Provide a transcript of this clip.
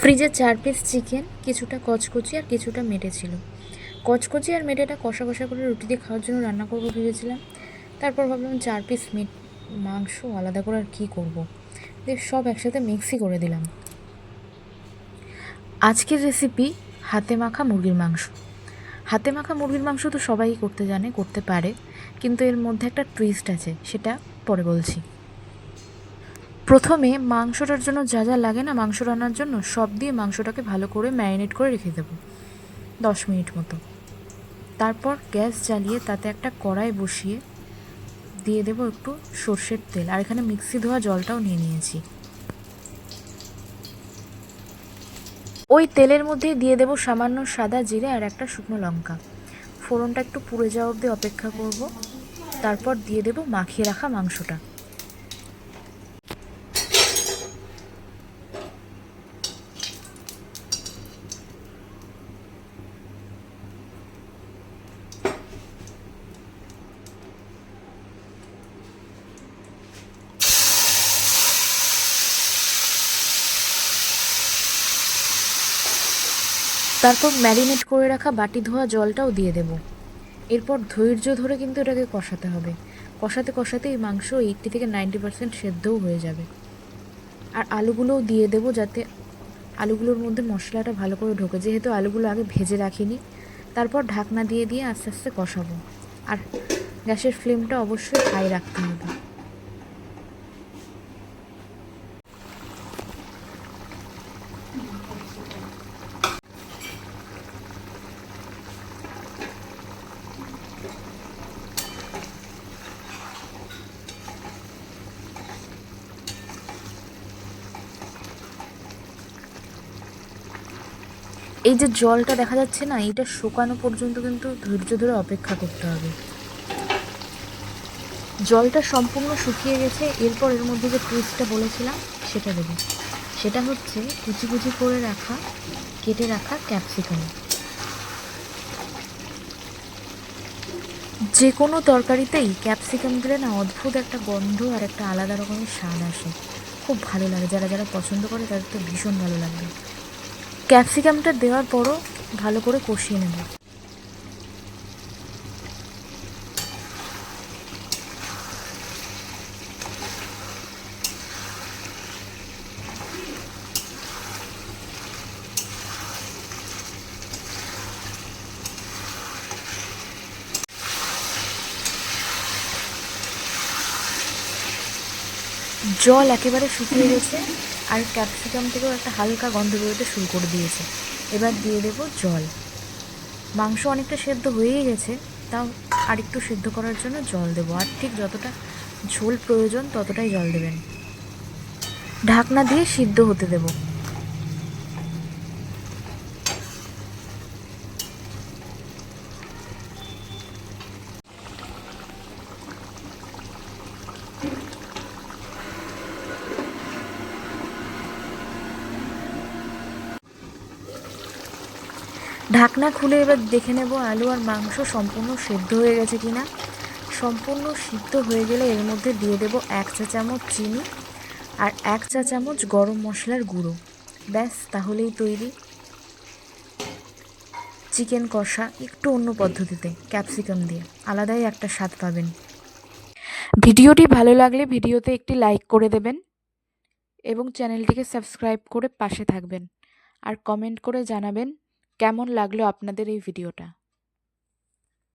ফ্রিজে চার piece chicken কিছুটা কচকচি আর কিছুটা মেটে ছিল। কচকচি আর মেটেটা কষা কষা করে রুটি দিয়ে খাওয়ার জন্য রান্না করব ভেবেছিলাম। তারপর ভাবলাম চার পিস মিট মাংস আলাদা করে আর কী করব? দিয়ে সব একসাথে মিক্সই করে দিলাম। আজকের রেসিপি হাতে মাখা মুরগির মাংস। হাতে মাখা মুরগির মাংস তো সবাই করতে জানে, করতে পারে। কিন্তু এর মধ্যে একটা টুইস্ট আছে, সেটা পরে বলছি। প্রথমে মাংসটার জন্য যা যা লাগে না মাংস রান্নার জন্য, সব দিয়ে মাংসটাকে ভালো করে ম্যারিনেট করে রেখে দেবো, দশ মিনিট মতো। তারপর গ্যাস জ্বালিয়ে তাতে একটা কড়াই বসিয়ে দিয়ে দেবো একটু সর্ষের তেল। আর এখানে মিক্সি ধোয়া জলটাও নিয়ে নিয়েছি। ওই তেলের মধ্যে দিয়ে দেবো সামান্য সাদা জিরে আর একটা শুকনো লঙ্কা। ফোড়নটা একটু পুড়ে যাওয়া অবধি অপেক্ষা করব। তারপর দিয়ে দেবো মাখিয়ে রাখা মাংসটা। তারপর ম্যারিনেট করে রাখা বাটি ধোয়া জলটাও দিয়ে দেব। এরপর ধৈর্য ধরে কিন্তু এটাকে কষাতে হবে। কষাতে কষাতে এই মাংস এইটটি থেকে নাইনটি পার্সেন্ট সেদ্ধও হয়ে যাবে। আর আলুগুলোও দিয়ে দেবো যাতে আলুগুলোর মধ্যে মশলাটা ভালো করে ঢোকে। যেহেতু আলুগুলো আগে ভেজে রাখিনি, তারপর ঢাকনা দিয়ে দিয়ে আস্তে আস্তে কষাবো। আর গ্যাসের ফ্লেমটা অবশ্যই হাই রাখতে হবে। এই যে জলটা দেখা যাচ্ছে না এটা শুকানো পর্যন্ত কিন্তু ধৈর্য ধরে অপেক্ষা করতে হবে। জলটা সম্পূর্ণ শুকিয়ে গেছে, এরপর এর মধ্যে যে টুইস্টটা বলেছিলাম, সেটা দেবো। সেটা হচ্ছে কুচি কুচি করে রাখা, কেটে রাখা ক্যাপসিকাম যে কোনো তরকারিতেই ক্যাপসিকাম দিলে না অদ্ভুত একটা গন্ধ আর একটা আলাদা রকমের স্বাদ আসে। খুব ভালো লাগে, যারা যারা পছন্দ করে তাদের তো ভীষণ ভালো লাগবে। ক্যাপসিকামটা দেওয়ার পরও ভালো করে কষিয়ে নেব। জল একেবারে শুকিয়ে গেছে। আর ক্যাপসিকাম থেকেও একটা হালকা গন্ধ বেরোতে শুরু করে দিয়েছে। এবার দিয়ে দেবো জল। মাংস অনেকটা সেদ্ধ হয়েই গেছে, তাও আর একটু সেদ্ধ করার জন্য জল দেবো। আর ঠিক যতটা ঝোল প্রয়োজন ততটাই জল দেবেন। ঢাকনা দিয়ে সিদ্ধ হতে দেবো। ঢাকনা খুলে এবার দেখে নেব আলু আর মাংস সম্পূর্ণ সেদ্ধ হয়ে গেছে কি না সম্পূর্ণ সিদ্ধ হয়ে গেলে এর মধ্যে দিয়ে দেব এক চা চামচ চিনি আর এক চা চামচ গরম মশলার গুঁড়ো। ব্যাস, তাহলেই তৈরি। চিকেন কষা একটু অন্য পদ্ধতিতে, ক্যাপসিকাম দিয়ে। আলাদাই একটা স্বাদ পাবেন। ভিডিওটি ভালো লাগলে ভিডিওতে একটি লাইক করে দেবেন এবং চ্যানেলটিকে সাবস্ক্রাইব করে পাশে থাকবেন। আর কমেন্ট করে জানাবেন কেমন লাগল আপনাদের এই ভিডিওটা?